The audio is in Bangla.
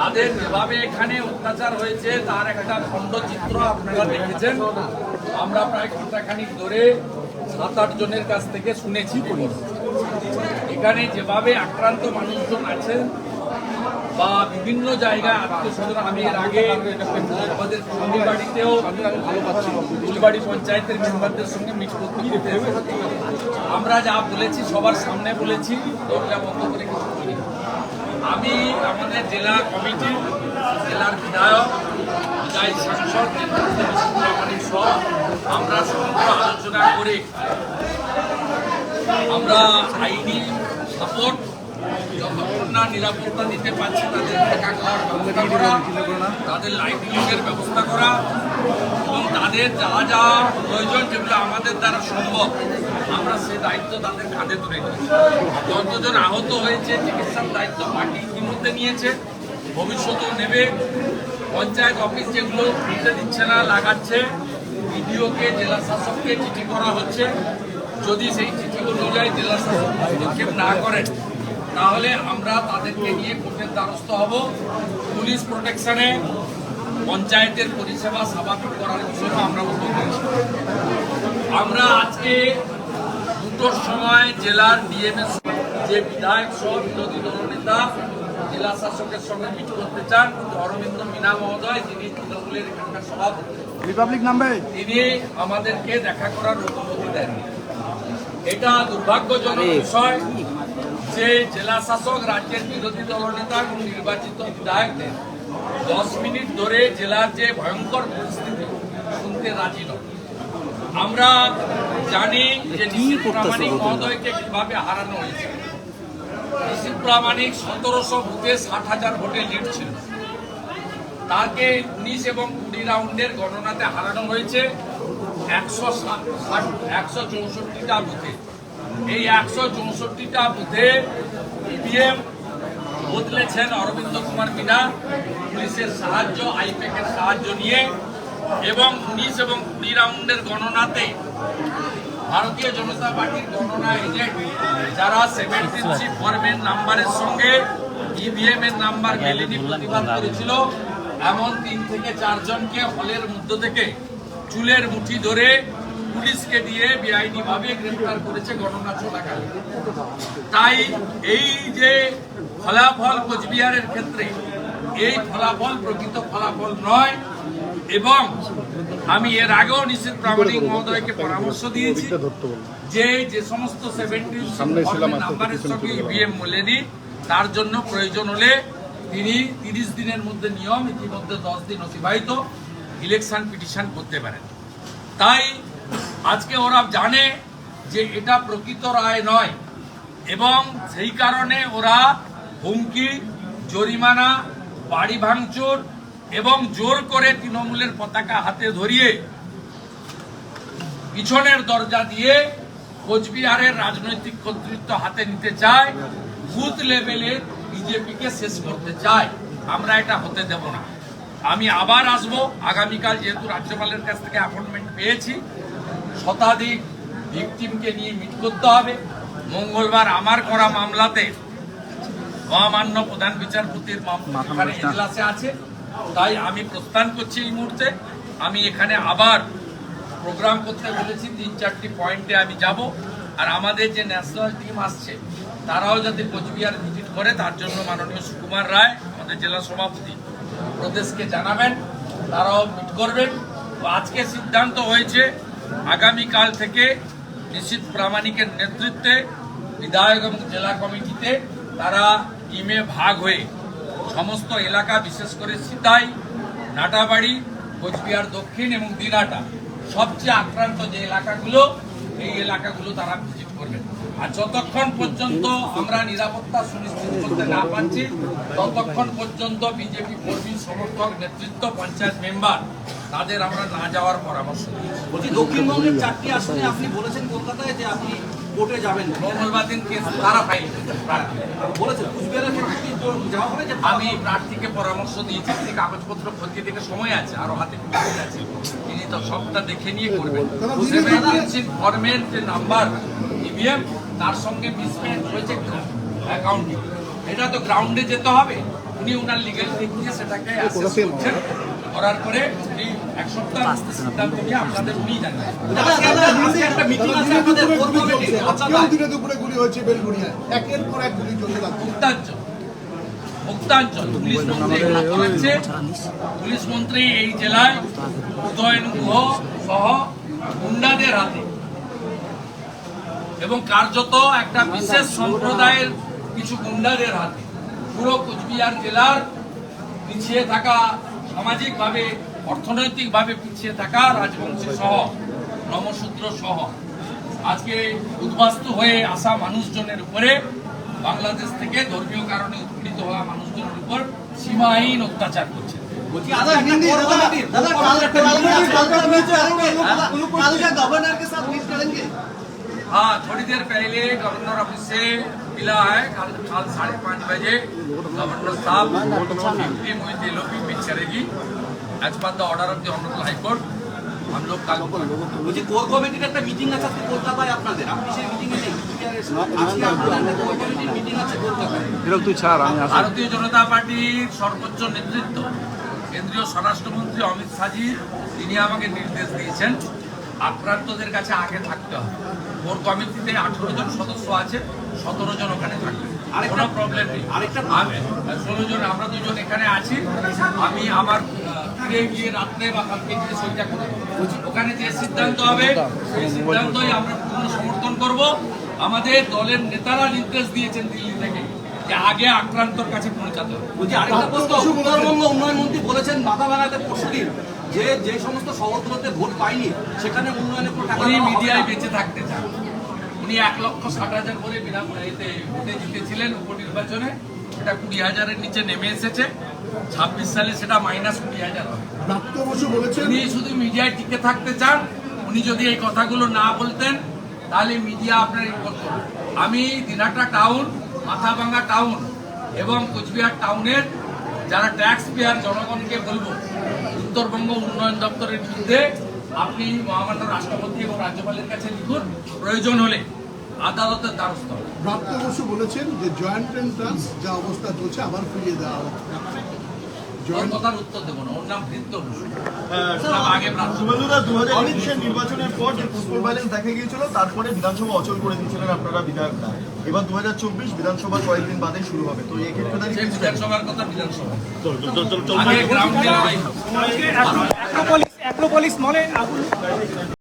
তাদের যেভাবে এখানে অত্যাচার হয়েছে, তার একটা খণ্ডচিত্র আপনারা দেখেছেন আমরা প্রায় ঘন্টাখানিক ধরে সাত আট জনের কাছ থেকে শুনেছি খবর। এখানে যেভাবে আক্রান্ত মানুষজন আছেন বা বিভিন্ন জায়গায় আত্মীয় স্বজন, আমি এর আগে আমাদের ফুলবাড়িতেও ফুলবাড়ি পঞ্চায়েতের মেম্বারদের সঙ্গে মিট করতে আমরা যা বলেছি সবার সামনে বলেছি, দরজা বন্ধ করে। আমি আমাদের জেলা কমিটি, জেলার বিধায়ক বিদায়ী সাংসদ সব, আমরা সমগ্র আলোচনা করে আমরা আইনি সাপোর্ট, যতক্ষণ না নিরাপত্তা দিতে পারছি তাদের থাকা খাওয়ার করা, তাদের লাইভলিহুডের ব্যবস্থা করা, এবং তাদের যা যা প্রয়োজন যেগুলো আমাদের দ্বারা সম্ভব আমরা সে দায়িত্ব তাদের কাঁধে তুলে যতজন আহত হয়েছে, চিকিৎসার দায়িত্ব পার্টি ইতিমধ্যে নিয়েছে। ভবিষ্যতেও নেবে। পঞ্চায়েত অফিস যেগুলো খুলতে দিচ্ছে না, লাগাচ্ছে। বিডিওকে, জেলা শাসককে চিঠি করা হচ্ছে। যদি সেই চিঠি অনুযায়ী জেলা শাসক হস্তক্ষেপ না করেন, তাহলে আমরা তাদেরকে নিয়ে কোর্টের দ্বারস্থ হব। পুলিশ প্রোটেকশনে পঞ্চায়েতের পরিষেবা স্বাভাবিক করার জন্য আমরা উদ্যোগ আমরা আজকে দুটোর সময় জেলার ডিএমএস যে বিধায়ক সহ বিরোধী দলনেতা জেলা শাসকের সঙ্গে মিট করতে চান অরবিন্দ মিনা মহোদয় যিনি তৃণমূলের এখানকার সভাপতি। রিপাবলিক নামবে তিনি আমাদেরকে দেখা করার অনুমতি দেন। এটা দুর্ভাগ্যজনক বিষয় যে জেলা শাসক রাজ্যের বিরোধী দলনেতা এবং নির্বাচিত বিধায়কদের দশ মিনিট ধরে জেলার যে ভয়ঙ্কর পরিস্থিতি শুনতে রাজি নয় আমরা জানি যে প্রামাণিক মহোদয়কে কীভাবে হারানো হয়েছে। নিশীথ প্রামাণিক সতেরোশো বুথে ষাট হাজার ভোটে লিড ছিল। তাকে উনিশ এবং কুড়ি রাউন্ডের গণনাতে হারানো হয়েছে একশো একশো চৌষট্টিটা বুথে। এই একশো চৌষট্টিটা বুথে ইভিএম বদলেছেন অরবিন্দ কুমার মিনা। পুলিশের সাহায্য আইপ্যাকের সাহায্য নিয়ে এবং উনিশ এবং কুড়ি রাউন্ডের গণনাতে ভারতীয় জনতা পার্টির গণনা এজেন্ট যারা সেভেন্টিনসি ফর্মের নাম্বারের সঙ্গে ইভিএম এর নাম্বার মেলেনি প্রতিবাদ করেছিল, এমন তিন থেকে চারজনকে হলের মধ্য থেকে চুলের মুঠি ধরে পুলিশকে দিয়ে বেআইনি ভাবে গ্রেফতার করেছে গণনা চলাকালে। তাই এই যে ফলাফল কোচবিহারের ক্ষেত্রে, এই ফলাফল প্রকৃত ফলাফল নয় এবং আমি এর আগেও নিশ্চিত প্রামাণিক মহোদয়কে পরামর্শ দিয়েছি যে যে সমস্ত সেভেন্টি নাম্বারের সঙ্গে ইভিএম মূলেনি তার জন্য প্রয়োজন হলে তিনি তিরিশ দিনের মধ্যে নিয়ম ইতিমধ্যে দশ দিন অতিবাহিত ইলেকশন পিটিশন করতে পারেন। তাই আজকে ওরা জানে যে এটা প্রকৃত রায় নয় এবং সেই কারণে ওরা হুমকি জরিমানা বাড়ি ভাঙচুর এবং জোর করে তৃণমূলের পতাকা হাতে ধরিয়ে পিছনের দরজা দিয়ে কোচবিহারের রাজনৈতিক কর্তৃত্ব হাতে নিতে চায় বুথ লেভেলে বিজেপিকে শেষ করতে চায়। আমরা এটা হতে দেব না। আমি আবার আসব। আগামীকাল যেহেতু রাজ্যপালের কাছ থেকে অ্যাপয়েন্টমেন্ট পেয়েছি শতাধিক ভিকটিমকে নিয়ে মিট করতে হবে। মঙ্গলবার আমার করা মামলাতে মহামান্য প্রধান বিচারপতির এজলাসে আছে। তাই আমি প্রস্থান করছি এই মুহূর্তে। আমি এখানে আবার প্রোগ্রাম করতে বলেছি, তিন চারটি পয়েন্টে আমি যাব। আর আমাদের যে ন্যাশনাল টিম আসছে, তারাও যাতে কোচবিহার ভিজিট করে, তার জন্য মাননীয় সুকুমার রায়, আমাদের জেলা সভাপতি প্রদেশকে জানাবেন, তারাও মিট করবেন। আজকে সিদ্ধান্ত হয়েছে, আগামীকাল থেকে নিশ্চিত প্রামাণিকের নেতৃত্বে বিধায়ক এবং জেলা কমিটিতে তারা টিমে ভাগ হয়ে সমস্ত এলাকা, বিশেষ করে সিতাই, নাটাবাড়ি, কোচবিহার দক্ষিণ এবং দিনাটা, সবচেয়ে আক্রান্ত যে এলাকাগুলো, এই এলাকাগুলো তারা ভিজিট করবেন। আর যতক্ষণ পর্যন্ত আমরা নিরাপত্তা সুনিশ্চিত করতে না পারছি, ততক্ষণ পর্যন্ত বিজেপি কর্মী, সমর্থক, নেতৃত্ব, পঞ্চায়েত মেম্বার, তাদের আমরা না যাওয়ার পরামর্শ বলছি দক্ষিণবঙ্গের চারটি আসনে আপনি বলেছেন কলকাতায় যে আপনি কোর্টে যাবেন। মঙ্গলবার দিন কেস তারা ফাইল বলেছেন কুচবিহারের ক্ষেত্রে যাওয়া হবে যে আমি প্রার্থীকে পরামর্শ দিয়েছি তিনি কাগজপত্র খতিয়ে দেখে সময় আছে আরও হাতে আছে। তিনি তো সবটা দেখে নিয়ে করবেন। ফর্মের যে নাম্বার ইভিএম তার সঙ্গে মিসম্যাচ হয়েছে অ্যাকাউন্টিং এটা তো গ্রাউন্ডে যেতে হবে। উনি ওনার লিগেল দিক দিয়ে সেটাকে করার পরে উনি দুপুরে গুলি হয়েছে বেলগুড়িয়ায় একের পর এক গুলি মুক্তাঞ্চল। মন্ত্রী পুলিশ মন্ত্রী এই জেলায় উদয়ন গুহ সহ গুন্ডাদের হাতে। এবং কার্যত একটা বিশেষ সম্প্রদায়ের কিছু গুন্ডাদের হাতে। পুরো কোচবিহার জেলার পিছিয়ে থাকা সামাজিকভাবে অর্থনৈতিকভাবে পিছিয়ে থাকা রাজবংশী সহ নমশূদ্র সহ আজকে উদ্বাস্তু হয়ে আসা মানুষজনের উপরে বাংলাদেশ থেকে ধর্মীয় কারণে উৎপীড়িত হওয়া মানুষজনের উপর সীমাহীন অত্যাচার করছে বলছি আজকে একটা কোর কমিটির কোর কমিটির একটা মিটিং আছে गवर्नर के साथ मीट करेंगे हाँ थोड़ी देर पहले गवर्नर ऑफिस से मिला है कल कल साढ़े पाँच बजे गवर्नर साहब डिप्टी मोहित एलओपी मीट करेगी as per the order of the honourable high court हम लोग कल বলছি কোর কমিটির একটা মিটিং আছে আজকে কলকাতায় আপনাদের আপনি সেই মিটিংয়ে নেই আজকে আপনাদের কোর কমিটির মিটিং আছে কলকাতায় ভারতীয় জনতা পার্টির সর্বোচ্চ নেতৃত্ব কেন্দ্রীয় স্বরাষ্ট্রমন্ত্রী অমিত শাহজি তিনি আমাকে নির্দেশ দিয়েছেন আক্রান্তদের কাছে আগে থাকতে হবে। কোর কমিটিতে আঠেরো জন সদস্য আছে সতেরো জন ওখানে থাকবে। আরেকটা- কোনো প্রবলেম নেই। আরেকটা- আমি ষোলো জন আমরা দুজন এখানে আছি। আমি আমার ফিরে গিয়ে রাত্রে বা কালকে গিয়ে সইটা করে ওখানে যে সিদ্ধান্ত হবে সেই সিদ্ধান্তই আমরা পূর্ণ সমর্থন করব। আমাদের দলের নেতারা নির্দেশ দিয়েছেন দিল্লি থেকে যে আগে আক্রান্তর কাছে পৌঁছাতে হবে। বলছি আরেকটা প্রশ্ন উত্তরবঙ্গ উন্নয়ন মন্ত্রী বলেছেন মাথা ভাঙাতে পরশুদিন। যে যে সমস্ত শহরগুলোতে ভোট পাইনি সেখানে উন্নয়নের টাকা উনি মিডিয়ায় বেঁচে থাকতে চান। উনি এক লক্ষ ষাট হাজার করে বিনা এতে ভোটে জিতেছিলেন উপনির্বাচনে। সেটা কুড়ি হাজারের নিচে নেমে এসেছে। ছাব্বিশ সালে সেটা মাইনাস কুড়ি হাজার উনি শুধু মিডিয়ায় টিকে থাকতে চান। উনি যদি এই কথাগুলো না বলতেন তাহলে মিডিয়া আপনার করবে আমি দিনাটা টাউন মাথাভাঙ্গা টাউন এবং কোচবিহার টাউনের যারা ট্যাক্স পেয়ার জনগণকে বলব উত্তরবঙ্গ উন্নয়ন দপ্তরের বিরুদ্ধে আপনি মহামান্য রাষ্ট্রপতি এবং রাজ্যপালের কাছে লিখুন, প্রয়োজন হলে আদালতের দ্বারস্থ। প্রাপ্ত বসু বলেছেন যে জয়েন্ট এন্ট্রান্স যা অবস্থা চলছে আবার ফিরিয়ে দেওয়া হবে কথার উত্তর দেবো না ওর নাম বৃত্ত বসু ওর নাম আগে প্রার্থী শুভেন্দুদা দু হাজার একুশের নির্বাচনের পর যে ফুটবল ব্যালেন্স দেখা গিয়েছিল তারপরে বিধানসভা অচল করে দিয়েছিলেন আপনারা বিধায়করা এবার দু হাজার চব্বিশ বিধানসভা কয়েকদিন বাদে শুরু হবে। তো এই ক্ষেত্রে দাঁড়িয়ে সেই কি বিধানসভার কথা বিধানসভা। আগে গ্রাউন্ডে লড়াই হবে। অ্যাক্রোপলিস অ্যাক্রোপলিস মলে আগুন।